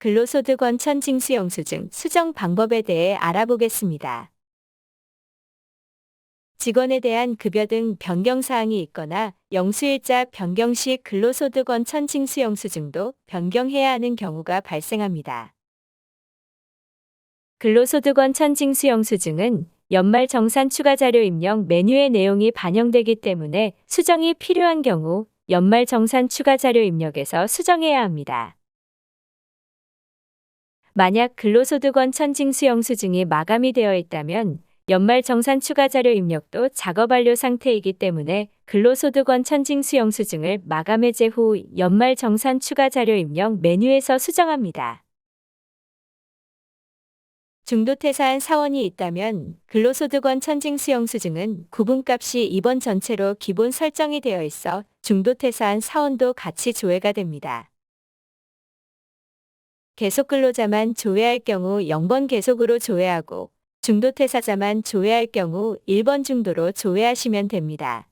근로소득 원천 징수 영수증 수정 방법에 대해 알아보겠습니다. 직원에 대한 급여 등 변경 사항이 있거나 영수일자 변경 시 근로소득 원천 징수 영수증도 변경해야 하는 경우가 발생합니다. 근로소득 원천 징수 영수증은 연말 정산 추가 자료 입력 메뉴의 내용이 반영되기 때문에 수정이 필요한 경우 연말 정산 추가 자료 입력에서 수정해야 합니다. 만약 근로소득 원 천 징수 영수증이 마감이 되어 있다면 연말 정산 추가 자료 입력도 작업 완료 상태이기 때문에 근로소득 원 천 징수 영수증을 마감 해제 후 연말 정산 추가 자료 입력 메뉴에서 수정합니다. 중도퇴사한 사원이 있다면 근로소득 원 천 징수 영수증은 구분값이 2번 전체로 기본 설정이 되어 있어 중도퇴사한 사원도 같이 조회가 됩니다. 계속 근로자만 조회할 경우 0번 계속으로 조회하고 중도퇴사자만 조회할 경우 1번 중도로 조회하시면 됩니다.